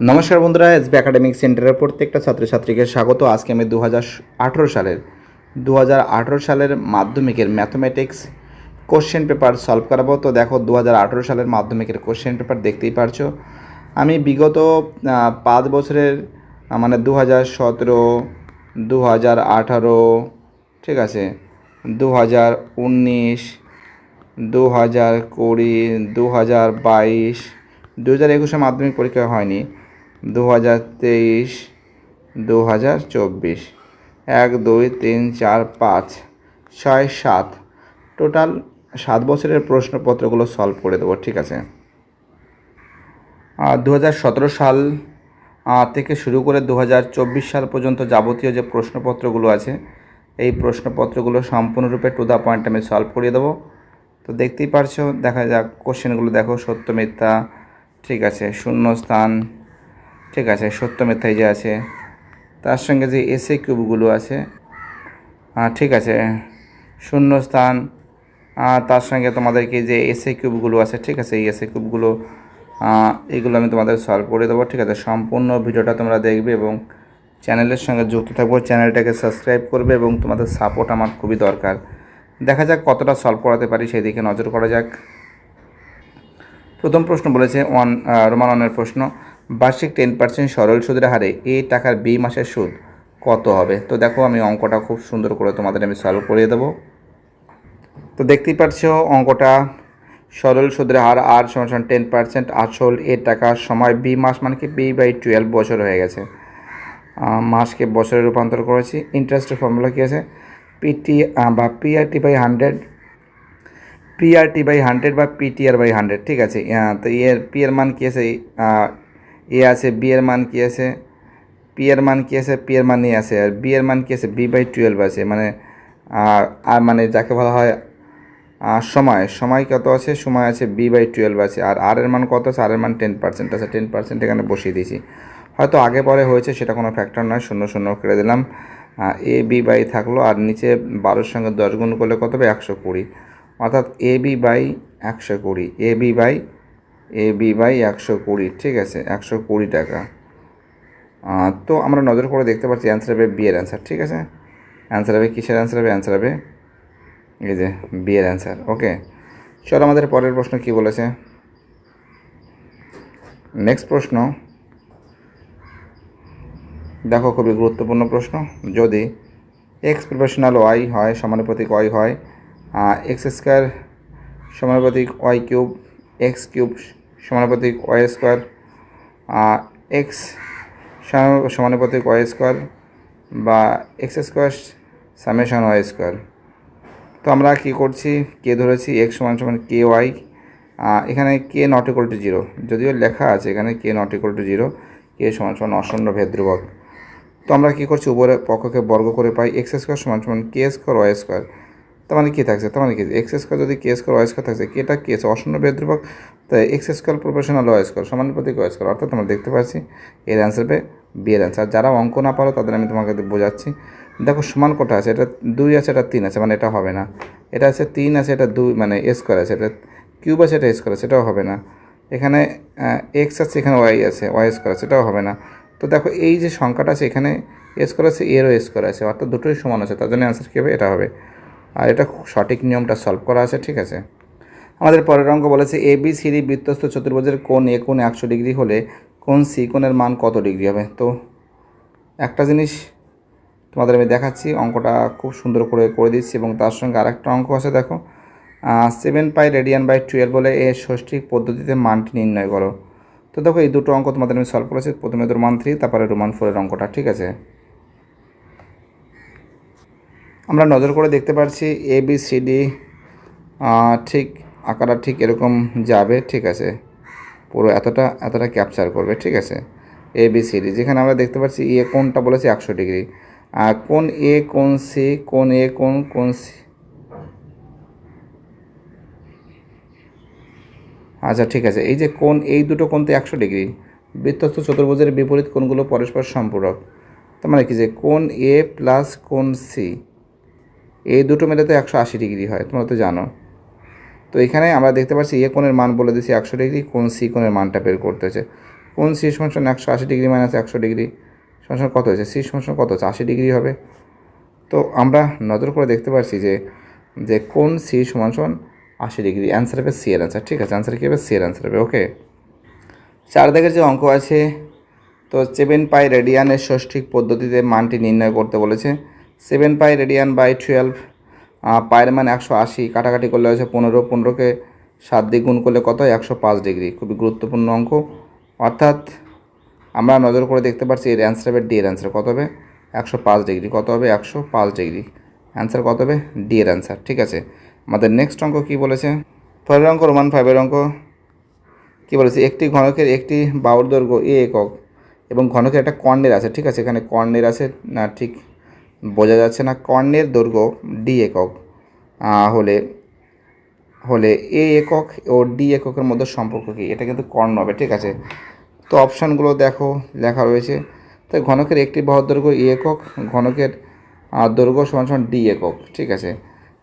নমস্কার বন্ধুরা SB academic সেন্টারের প্রত্যেকটা ছাত্রছাত্রীকে স্বাগত। আজকে আমি দু হাজার আঠেরো সালের দু হাজার আঠেরো সালের মাধ্যমিকের ম্যাথমেটিক্স কোশ্চেন পেপার সলভ করাবো। তো দেখো দু হাজার আঠেরো সালের মাধ্যমিকের কোশ্চেন পেপার দেখতেই পারছ। আমি বিগত পাঁচ বছরের মানে দু হাজার সতেরো দু হাজার আঠারো, ঠিক আছে দু হাজার উনিশ দু হাজার কুড়ি দু হাজার বাইশ দু হাজার একুশে মাধ্যমিক পরীক্ষা হয়নি। দু হাজার তেইশ দু হাজার চব্বিশ। এক, দুই, তিন, চার, পাঁচ, ছয়, সাত। টোটাল সাত বছরের প্রশ্নপত্রগুলো সলভ করে দেবো, ঠিক আছে? দু হাজার সতেরো সাল থেকে শুরু করে দু হাজার চব্বিশ সাল পর্যন্ত যাবতীয় যে প্রশ্নপত্রগুলো আছে, এই প্রশ্নপত্রগুলো সম্পূর্ণরূপে টু দ্য পয়েন্ট আমি সলভ করিয়ে দেবো। তো দেখতেই পারছ, দেখা যাক কোশ্চেনগুলো দেখো, সত্য, মিথ্যা, ঠিক আছে, শূন্য স্থান। ঠিক আছে, সত্য মিথ্যাই যে আছে, তার সঙ্গে যে এসে কিউবগুলো আছে ঠিক আছে শূন্য স্থান তার সঙ্গে তোমাদেরকে যে এসে কিউবগুলো আছে, ঠিক আছে, এই এসে কিউবগুলো এগুলো আমি তোমাদের সলভ করে দেবো, ঠিক আছে, সম্পূর্ণ ভিডিওটা তোমরা দেখবে এবং চ্যানেলের সঙ্গে যুক্ত থাকব, চ্যানেলটাকে সাবস্ক্রাইব করবে এবং তোমাদের সাপোর্ট আমার খুবই দরকার। দেখা যাক কতটা সলভ করাতে পারি, সেই দিকে নজর করা যাক। প্রথম প্রশ্ন বলেছে ওয়ান রোমান ওয়ানের প্রশ্ন বার্ষিক টেন পার্সেন্ট সরল সুদের হারে এ টাকার বি মাসের সুদ কত হবে? তো দেখো আমি অঙ্কটা খুব সুন্দর করে তোমাদের আমি সলভ করিয়ে দেবো। তো দেখতেই পাচ্ছো অঙ্কটা সরল সুদের হার আর সমান টেন পার্সেন্ট আসল এ টাকা সময় বি মাস মানে কি বি বাই টুয়েলভ বছর হয়ে গেছে। মাসকে বছরে রূপান্তর করেছি। ইন্টারেস্টের ফর্মুলা কী আছে? পিটি বা PRT by hundred PRT by hundred বা পিটিআর বাই হান্ড্রেড ঠিক আছে? তো এর পি মান কী আছে? এ আছে, বি এর মান কী আছে? পি এর মান কী আছে? পি এর মান এ আছে। আর বি এর মান কী আছে? বি বাই টুয়েলভ আছে। মানে আর আর মানে যাকে বলা হয় সময় সময় কত আছে? সময় আছে বি বাই টুয়েলভ আছে। আর আর এর মান কত আছে? আর এর মান টেন পার্সেন্ট আছে। টেন পার্সেন্ট এখানে বসিয়ে দিয়েছি। হয়তো আগে পরে হয়েছে, সেটা কোনো ফ্যাক্টর নয়। শূন্য শূন্য কেটে দিলাম। এ, বি, বাই থাকল। আর নিচে বারোর সঙ্গে দশ গুণ করলে কত হবে? একশো কুড়ি। অর্থাৎ এ, বি, বাই একশো কুড়ি। A, B, by A B by একশো কুড়ি, ঠিক আছে, একশো কুড়ি টাকা। তো আমরা নজর করে দেখতে পাচ্ছি অ্যান্সার হবে বি এর অ্যান্সার ঠিক আছে? অ্যান্সার হবে কিসের অ্যান্সার হবে? অ্যান্সার হবে এই যে বি এর অ্যান্সার ওকে চলো আমাদের পরের প্রশ্ন কি বলেছে? নেক্সট প্রশ্ন। দেখো খুবই গুরুত্বপূর্ণ প্রশ্ন। যদি এক্স প্রফেশনাল ওয়াই হয়, সমানুপাতিক ওয়াই হয় এক্স স্কোয়ার সমানুপাতিক ওয়াই কিউব এক্স কিউব সমানুপাতিক ওয়াই স্কোয়ার এক্স সমানুপাতিক ওয়াই স্কোয়ার বা x square summation y square. তো আমরা কী করছি? কে ধরেছি? এক্স সমান সমান কে ওয়াই এখানে k not equal to zero যদিও লেখা আছে এখানে k not equal to zero k সমান সমান অশূন্য ভেদ তো আমরা কী করছি? উপরে পক্ষকে বর্গ করে পাই, এক্স স্কোয়ার সমান সমান কে স্কোয়ার ওয়াই স্কোয়ার। তার মানে কী থাকছে? তার মানে কি? এক্স স্কোয়ার যদি কে স্কোয়ার ওয়াই স্কোয়ার থাকছে কেটা কে? আছে অশূন্য ভেদ ধ্রুবক তাই x square professional y square সমানুপাতিক ওয়াই স্কোয়ার অর্থাৎ আমরা দেখতে পাচ্ছি, এর অ্যান্সার হবে বি এর অ্যান্সার যারা অঙ্ক না পারো, তাদের আমি তোমাকে বোঝাচ্ছি। দেখো, সমান কোটা আছে? এটা দুই আছে, এটা তিন আছে মানে এটা হবে না। এটা আছে তিন আছে, এটা দুই মানে স্কোয়ার আছে, এটা কিউব আছে, এটা স্কোয়ার আছে এটাও হবে না। এখানে এক্স আছে, এখানে ওয়াই আছে ওয়াই স্কোয়ার আছে এটাও হবে না। তো দেখো, এই যে সংখ্যাটা আছে, এখানে স্কোয়ার আছে এরও স্কোয়ার আছে, অর্থাৎ দুটোই সমান আছে, তার জন্য অ্যান্সার কী হবে? এটা হবে। আর এটা সঠিক নিয়মটা সলভ করা আছে, ঠিক আছে? আমাদের পরের অঙ্ক বলেছে এ বি সি ডি বৃত্তস্থ চতুর্ভুজের কোণ এ কোণ একশো ডিগ্রি হলে কোন সি কোণের মান কত ডিগ্রি হবে? তো একটা জিনিস তোমাদের আমি দেখাচ্ছি, অঙ্কটা খুব সুন্দর করে করে দিচ্ছি এবং তার সঙ্গে আরেকটা অঙ্ক আছে, দেখো। Seven pi radian by twelve বলে এ ষষ্ঠী পদ্ধতিতে মানটি নির্ণয় করো। তো দেখো এই দুটো অঙ্ক তোমাদের আমি সলভ করেছি, প্রথমে রোমান থ্রি তারপরে রোমান ফোরের অঙ্কটা, ঠিক আছে? আমরা নজর করে দেখতে পাচ্ছি এ বি সি ডি ঠিক আঁকাটা ঠিক এরকম যাবে, ঠিক আছে। পুরো এতটা এতটা ক্যাপচার করবে, ঠিক আছে। এ বি সি ডি যেখানে আমরা দেখতে পাচ্ছি এ কোনটা বলেছি একশো ডিগ্রি। আর কোন এ কোন সি কোন এ কোন কোন সি আচ্ছা ঠিক আছে। এই যে কোন, এই দুটো কোণ তো একশো ডিগ্রি। বৃত্তস্থ চতুর্ভুজের বিপরীত কোনগুলো পরস্পর সম্পূরক। তার মানে কি যে কোন এ প্লাস কোন সি এই দুটো মিলে তো একশো আশি ডিগ্রি হয়, তোমরা তো জানো। তো এখানে আমরা দেখতে পাচ্ছি এ কোণের মান বলে দিচ্ছি একশো ডিগ্রি কোন সি কোণের মানটা বের করতে হচ্ছে কোন সি সমান একশো আশি ডিগ্রি মাইনাস একশো ডিগ্রি সমান কত হয়েছে? সি সমান কত হচ্ছে আশি ডিগ্রি হবে। তো আমরা নজর করে দেখতে পাচ্ছি যে যে কোন সি সমান সমান আশি ডিগ্রি। অ্যান্সার হবে সি এর অ্যান্সার ঠিক আছে? অ্যান্সার কী হবে? সি এর অ্যান্সার হবে ওকে চার দাগের যে অঙ্ক আছে, তো সেভেন পাই রেডিয়ানের ষষ্ঠিক পদ্ধতিতে মানটি নির্ণয় করতে বলেছে। Seven pi radian by twelve. পায়ের মান একশো আশি, কাটাকাটি করলে হয়েছে পনেরো। পনেরোকে সাত দিয়ে গুণ করলে কত একশো পাঁচ ডিগ্রি। খুবই গুরুত্বপূর্ণ অঙ্ক। অর্থাৎ আমরা নজর করে দেখতে পাচ্ছি এর অ্যান্সার হবে ডি এর অ্যান্সার কত হবে? একশো পাঁচ ডিগ্রি। কত হবে? একশো পাঁচ ডিগ্রি। অ্যান্সার কত হবে? ডি এর অ্যান্সার ঠিক আছে? আমাদের নেক্সট অঙ্ক কী বলেছে? পরের অঙ্ক রোমান ফাইভের অঙ্ক। কী বলেছে? একটি ঘনকের একটি বাউর দৈর্ঘ্য এ একক এবং ঘনকের একটা কর্ণের আছে। ঠিক আছে? এখানে কর্ণের আছে, না, ঠিক বোঝা যাচ্ছে না কর্ণের দৈর্ঘ্য ডি একক হলে হলে এ একক ও ডি এককের মধ্যে সম্পর্ক কী? এটা কিন্তু কর্ণ হবে, ঠিক আছে? তো অপশানগুলো দেখো, লেখা রয়েছে। তাই ঘনকের একটি বাহুর দৈর্ঘ্য এ একক, ঘনকের দৈর্ঘ্য সমান সমান ডি একক, ঠিক আছে?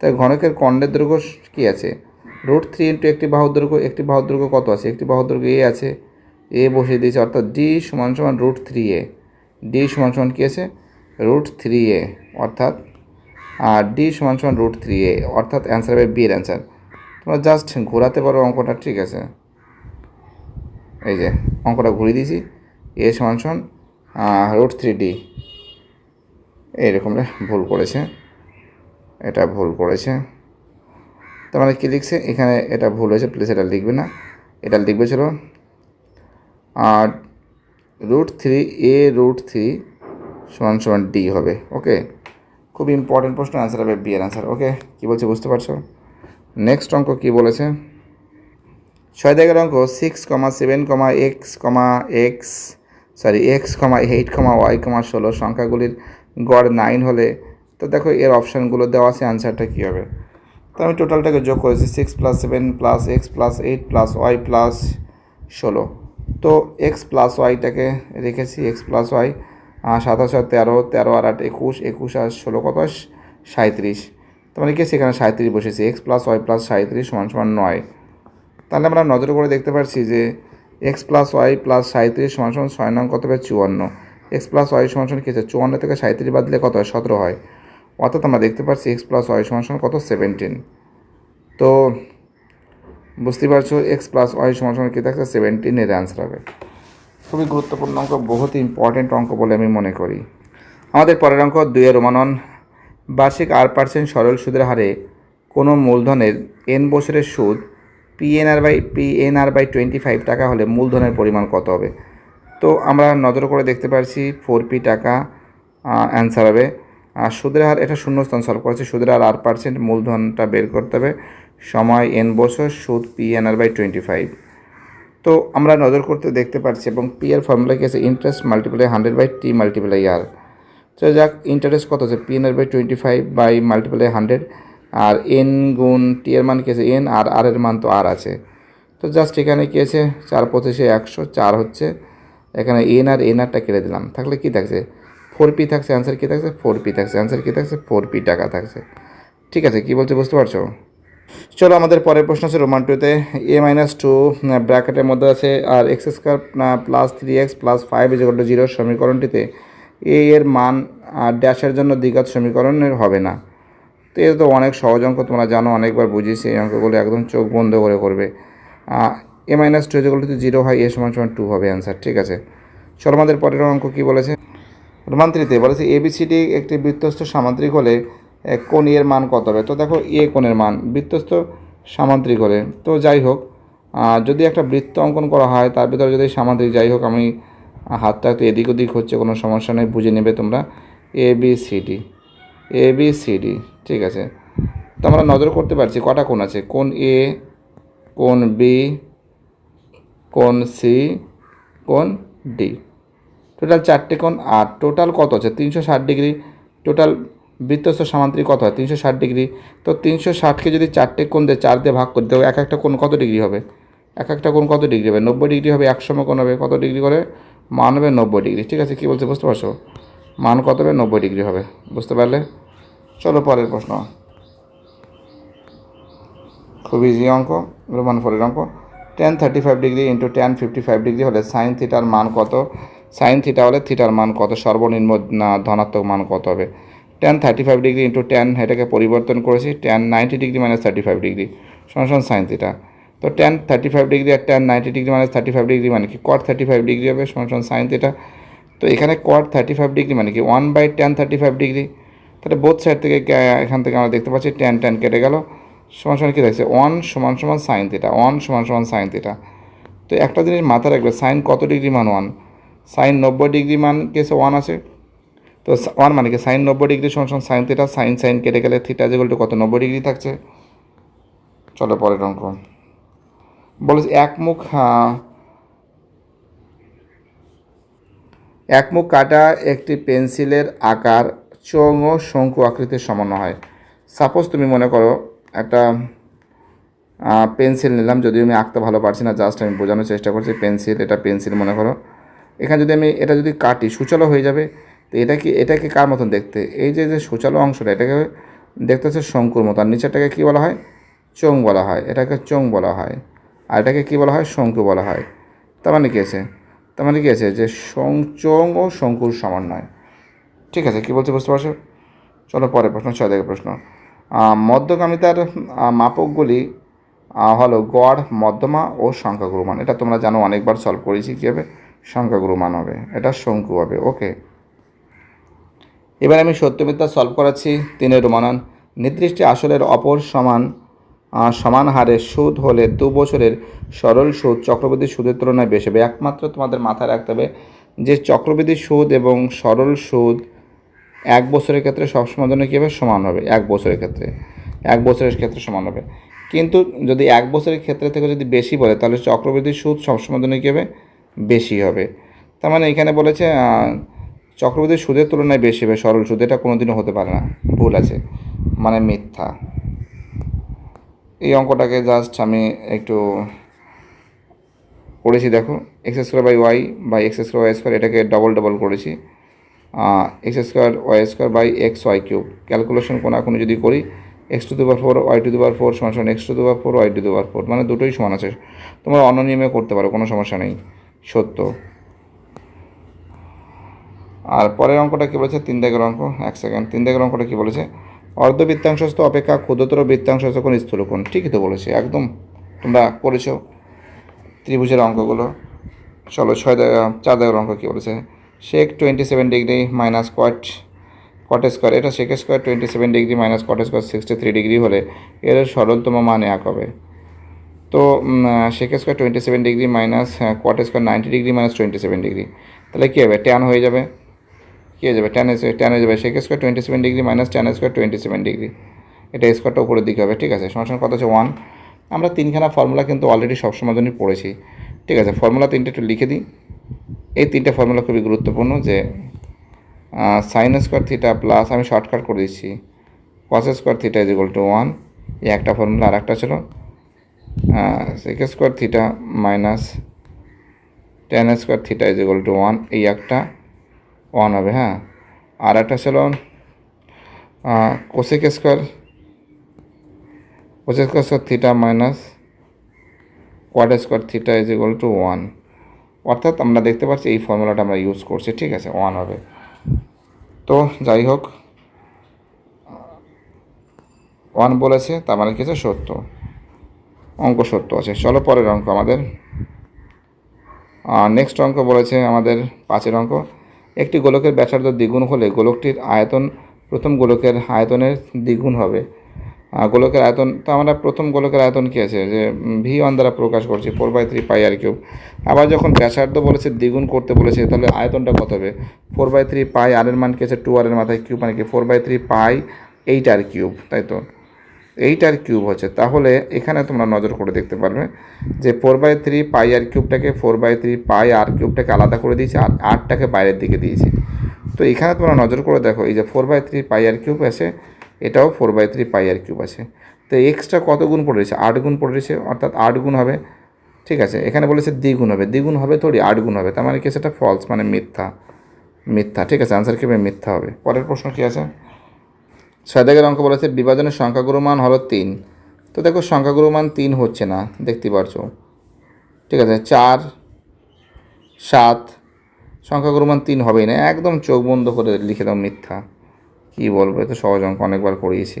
তাই ঘনকের কর্ণের দৈর্ঘ্য কী আছে? রুট থ্রি ইন্টু একটি বাহুর দৈর্ঘ্য, একটি বাহুর দৈর্ঘ্য কত আছে? একটি বাহুর দৈর্ঘ্য এ আছে। এ বসিয়ে দিয়েছে, অর্থাৎ ডি সমান সমান রুট থ্রি এ। ডি সমান সমান কী আছে? রুট থ্রি এ অর্থাৎ, আর ডি সমান সমান রুট থ্রি এ অর্থাৎ অ্যান্সার হবে বি এর অ্যান্সার তোমরা জাস্ট ঘোরাতে পারো অঙ্কটা, ঠিক আছে? এই যে, অঙ্কটা ঘুরিয়ে দিয়েছি। এ সমান সমান রুট থ্রি ডি এইরকম রে, ভুল করেছে। এটা ভুল করেছে। তার কী লিখছে? এখানে এটা ভুল হয়েছে প্লিজ এটা লিখবে না। এটা লিখবে ছিল আর root three A root three সমান সমান ডি হবে ওকে খুব ইম্পর্টেন্ট প্রশ্ন অ্যান্সার হবে বি এর অ্যান্সার ওকে কী বলছে বুঝতে পারছ? নেক্সট অঙ্ক কী বলেছে? ছয় দাগের অঙ্ক six comma seven comma x comma x sorry x comma eight comma y comma ষোলো, সংখ্যাগুলির গড় নাইন হলে, তো দেখো এর অপশানগুলো দেওয়া আছে অ্যান্সারটা কী হবে? তো আমি টোটালটাকে যোগ করেছি six plus seven plus x plus eight plus y plus ষোলো। তো এক্স প্লাস ওয়াইটাকে রেখেছি এক্স প্লাস ওয়াই সাতাশ আর তেরো তেরো আর আট, একুশ একুশ আর ষোলো, কত? সাঁত্রিশ তো মানে কি সেখানে সাঁত্রিশ বসেছি? এক্স প্লাস ওয়াই প্লাস সাঁত্রিশ সমান সমান নয়। তাহলে আমরা নজর করে দেখতে পাচ্ছি যে এক্স প্লাস ওয়াই প্লাস সাঁত্রিশ সমান সমান ছয় নং কত হবে? চুয়ান্ন। এক্স প্লাস ওয়াই সমান সমান কী চুয়ান্ন থেকে সাঁত্রিশ বাদ দিলে কত হয়? সতেরো হয়। অর্থাৎ আমরা দেখতে পাচ্ছি এক্স প্লাস ওয়াই সমান সমান কত? সেভেন্টিন তো বুঝতে পারছ এক্স প্লাস ওয়াই সমান সমান কী থাকছে? সেভেন্টিন এর অ্যান্সার হবে। খুবই গুরুত্বপূর্ণ অঙ্ক, বহুত ইম্পর্টেন্ট অঙ্ক বলে আমি মনে করি। আমাদের পরের অঙ্ক, দুইয়ের রোমানন বার্ষিক আর পার্সেন্ট সরল সুদের হারে কোনো মূলধনের এন বছরের সুদ PNR by PNR by twenty five টাকা হলে মূলধনের পরিমাণ কত হবে? তো আমরা নজর করে দেখতে পারছি ফোর পি টাকা অ্যান্সার হবে। আর সুদের হার, এটা শূন্যস্থান সলভ করেছে। সুদের হার আর পার্সেন্ট মূলধনটা বের করতে হবে। সময় এন বছর, সুদ পিএনআর বাই টোয়েন্টি ফাইভ তো আমরা নজর করতে দেখতে পাচ্ছি এবং পি এর ফর্মুলা কি আছে? Interest multiply hundred by T multiply R তো যাক ইন্টারেস্ট কত আছে? P R by twenty five by multiply hundred R N গুণ টি এর মান কি আছে? এন আর আর এর মান তো আর আছে। তো জাস্ট এখানে কি আছে? চার পঁচিশে একশো চার হচ্ছে। এখানে এন আর এন আরটা কেটে দিলাম। থাকলে কি থাকছে? ফোর পি থাকছে। অ্যান্সার কী থাকছে? ফোর পি থাকছে। অ্যান্সার কী থাকছে? ফোর পি টাকা থাকছে। ঠিক আছে, কী বলছে বুঝতে পারছ? চলো আমাদের পরের প্রশ্ন আছে রোমান টুতে এ মাইনাস টু ব্র্যাকেটের মধ্যে আছে, আর x square plus three x plus five is to zero সমীকরণটিতে A এর মান, আর ড্যাশের জন্য দ্বিঘাত সমীকরণের হবে না। তো এটা তো অনেক সহজ অঙ্ক, তোমরা জানো, অনেকবার বুঝিয়েছি এই অঙ্কগুলো, একদম চোখ বন্ধ করে করবে। এ মাইনাস টু যদি জিরো হয় এ সমান সমান টু হবে অ্যান্সার ঠিক আছে? চলো আমাদের পরের অঙ্ক কী বলেছে? রোমান্ত্রিতে বলেছে এবিসিডি একটি বৃত্তস্থ সামান্তরিক হলে কোণ এর মান কত হবে? তো দেখো, এ কোণের মান, বৃত্তস্থ সামান্তরিক হলে। তো যাই হোক যদি একটা বৃত্ত অঙ্কন করা হয়, তার ভিতরে যদি সামান্তরিক, যাই হোক, আমি হাতটা একটু এদিক ওদিক হচ্ছে, কোনো সমস্যা নেই, বুঝে নেবে তোমরা। A B C D A B C D ঠিক আছে? তো আমরা নজর করতে পারছি, কটা কোণ আছে? কোন এ কোন বি কোন সি কোন ডি টোটাল চারটে কোণ আর টোটাল কত আছে? তিনশো ষাট ডিগ্রি। টোটাল বৃত্তস্থ সামান্তরিক কত হয়? তিনশো ষাট ডিগ্রি। তো তিনশো ষাটকে যদি চারটে কোণ দিয়ে চার দিয়ে ভাগ করে দেবো, এক একটা কোণ কত ডিগ্রি হবে? এক একটা কোণ কত ডিগ্রি হবে? নব্বই ডিগ্রি হবে একশো কোণ হবে, কত ডিগ্রি করে? মান হবে নব্বই ডিগ্রি। ঠিক আছে, কী বলছে বুঝতে পারছ? মান কত হবে? নব্বই ডিগ্রি হবে। বুঝতে পারলে? চলো পরের প্রশ্ন। খুব ইজি অঙ্ক, রোমান ফোরের অঙ্ক। Tan thirty five degree into tan fifty five degree হলে সাইন থিটার মান কত? সাইন থিটা হলে থিটার মান কত? সর্বনিম্ন ধনাত্মক মান কত হবে? Tan thirty five degree into tan এটাকে পরিবর্তন করেছি tan ninety degree minus thirty five degree সমান সাইন থিটা তো টেন থার্টি ফাইভ ডিগ্রি আর tan ninety degree minus thirty five degree মানে কি? কট থার্টি ফাইভ ডিগ্রি হবে, সমান সাইন থিটা তো এখানে কট থার্টি ফাইভ ডিগ্রি মানে কি? One by tan thirty five degree তাহলে বোথ সাইড থেকে এখান থেকে আমরা দেখতে পাচ্ছি টেন টেন কেটে গেল। সমান সমান কী থাকছে ওয়ান সমান সমান সাইন থিটা ওয়ান সমান সমান সাইন থিটা তো একটা জিনিস মাথায় রাখবে সাইন কত ডিগ্রি মান ওয়ান সাইন নব্বই ডিগ্রি মান কেসে ওয়ান আছে। তো ওয়ান মানে কি সাইন নব্বই ডিগ্রি সমান সমান সাইন থিটা সাইন সাইন কেটে গেলে থিটা যেগুলো কত? নব্বই ডিগ্রি থাকছে। চলো পরের অঙ্ক। বলেছে একমুখ আহ, একমুখ কাটা একটি পেন্সিলের আকার চোঙ ও শঙ্কু আকৃতির সমন্বয় হয়। সাপোজ তুমি মনে করো একটা পেন্সিল নিলাম যদিও আমি আঁকতে ভালো পারছি না জাস্ট আমি বোঝানোর চেষ্টা করছি পেন্সিল এটা পেন্সিল মনে করো। এখানে যদি আমি এটা যদি কাটি সুচালো হয়ে যাবে। তো এটা কি, এটাকে কার মতন দেখতে? এই যে যে সুচালো অংশটা, এটাকে দেখতে হচ্ছে শঙ্কুর মতো আর নিচেরটাকে কী বলা হয়? চোং বলা হয়। এটাকে চোং বলা হয়। আর এটাকে কী বলা হয়? শঙ্কু বলা হয়। তার মানে কী আছে? তার মানে কী আছে? যে সং চোং ও শঙ্কুর সমন্বয় ঠিক আছে, কী বলছে বুঝতে পারছ? চলো পরে প্রশ্ন, ছয় দেখে প্রশ্ন। মধ্যগামিতার মাপকগুলি হলো গড়, মধ্যমা ও সংখ্যাগুরু মান। এটা তোমরা জানো, অনেকবার সলভ করেছি কী হবে সংখ্যাগুরু মান হবে। এটা শঙ্কু হবে। ওকে এবার আমি সত্যমিথ্যা সলভ করাচ্ছি তিনের রোমানান নির্দিষ্ট আসলের অপর সমান সমান হারে সুদ হলে দু বছরের সরল সুদ চক্রবৃদ্ধি সুদের তুলনায় বেশি হবে। একমাত্র তোমাদের মাথায় রাখতে হবে যে চক্রবৃদ্ধি সুদ এবং সরল সুদ এক বছরের ক্ষেত্রে সবসময় জন্য কী হবে? সমান হবে। এক বছরের ক্ষেত্রে। এক বছরের ক্ষেত্রে সমান হবে। কিন্তু যদি এক বছরের ক্ষেত্রে থেকে যদি বেশি বলে, তাহলে চক্রবৃদ্ধি সুদ সবসময় জন্য কী হবে? বেশি হবে। তার মানে এখানে বলেছে আহ, চক্রবৃদ্ধি সুদের তুলনায় বেশি হবে সরল সুদ এটা কোনোদিনও হতে পারে না। ভুল আছে মানে মিথ্যা। এই অঙ্কটাকে জাস্ট আমি একটু করেছি দেখো x square by y by x square y square এটাকে ডবল ডবল করেছি। X square y square by x y cube calculation কোনাকুনি যদি করি এক্স টু দুবার ফোর ওয়াই টু দুবার ফোর সমান সমান এক্স টু দুবার ফোর ওয়াই টু দুবার ফোর মানে দুটোই সমান আছে। তোমরা অন্য নিয়মে করতে পারো কোনো সমস্যা নেই সত্য। আর পরের অঙ্কটা কী বলেছে? তিন দাগের অঙ্ক, এক সেকেন্ড তিন দাগের অঙ্কটা কী বলেছে? অর্ধবৃত্তাংশস্থ অপেক্ষা ক্ষুদ্রতর বৃত্তাংশস্থ কোন স্থূলকোণ ঠিকই তো বলেছে, একদম তোমরা করেছ ত্রিভুজের অঙ্কগুলো। চলো ছয় চার দাগের অঙ্ক কী বলেছে? Sec twenty seven degree minus cot cot square এটা sec square twenty seven degree minus cot square sixty three degree হলে এর সরলতম মান এক হবে। তো sec square twenty seven degree minus cot square ninety degree minus twenty seven degree তাহলে কী হবে? ট্যান হয়ে যাবে। কী হয়ে যাবে? ট্যান টেন হয়ে যাবে। Sec square twenty seven degree minus tan square twenty seven degree এটা স্কোয়ারটা উপরের দিকে হবে, ঠিক আছে? সমস্যার কথা হচ্ছে? ওয়ান আমরা তিনখানা ফর্মুলা কিন্তু অলরেডি সবসময় জন্যই পড়েছি। ঠিক আছে? ফর্মুলা তিনটে একটু লিখে দিই। এই তিনটে ফর্মুলা খুবই গুরুত্বপূর্ণ যে সাইন স্কোয়ার থিটা প্লাস আমি শর্টকাট করে দিচ্ছি। Cos square theta is equal to one এই একটা ফর্মুলা আর একটা ছিল sec square theta minus tan square theta is equal to one এই একটা। ওয়ান হবে হ্যাঁ। আর একটা ছিল cosec square cosec square theta minus cot square theta is equal to one অর্থাৎ আমরা দেখতে পাচ্ছি এই ফর্মুলাটা আমরা ইউজ করছি, ঠিক আছে ওয়ান হবে। তো যাই হোক ওয়ান বলেছে, তার মানে কিছু সত্য। অঙ্ক সত্য আছে। চলো পরের অঙ্ক আমাদের। নেক্সট অঙ্ক বলেছে আমাদের পাঁচের অঙ্ক। একটি গোলকের ব্যাসার্ধ দ্বিগুণ হলে গোলকটির আয়তন প্রথম গোলকের আয়তনের দ্বিগুণ হবে। গোলকের আয়তন, তো আমরা প্রথম গোলকের আয়তন কী আছে? যে ভি ওয়ান দ্বারা প্রকাশ করছি four by three pi R cube আবার যখন ব্যাসার্ধ বলেছে দ্বিগুণ করতে বলেছে, তাহলে আয়তনটা কত হবে? Four by three pi R এর মান কি আছে? টু আর এর মাথায় কিউব মানে কি? Four by three pi eight R cube তাই তো? এইট আর কিউব হচ্ছে। তাহলে এখানে তোমরা নজর করে দেখতে পারবে যে four by three pi R কিউবটাকে four by three pi R কিউবটাকে আলাদা করে দিয়েছি আর আটটাকে বাইরের দিকে দিয়েছি। তো এখানে তোমরা নজর করে দেখো, এই যে four by three pi R cube আছে, এটাও four by three pi R cube আছে। তো এক্সট্রা কত গুণ পড়ে রয়েছে? আট গুণ পড়ে রয়েছে, অর্থাৎ আট গুণ হবে। ঠিক আছে, এখানে বলেছে দ্বিগুণ হবে। দ্বিগুণ হবে থোড়ি আট গুণ হবে, তার মানে কি সেটা ফলস মানে মিথ্যা মিথ্যা। ঠিক আছে আনসার কি মিথ্যা হবে। পরের প্রশ্ন কী আছে? ছয় দাগের অঙ্ক বলেছে, বিভাজনের সংখ্যাগুরু মান হলো তিন। তো দেখো সংখ্যাগুরু মান তিন হচ্ছে না, দেখতে পারছ? ঠিক আছে, চার, সাত সংখ্যাগুরু মান তিন হবেই না। একদম চোখ বন্ধ করে লিখে দাও মিথ্যা। কী বলব, এত সহজ অঙ্ক, অনেকবার করিয়েছি।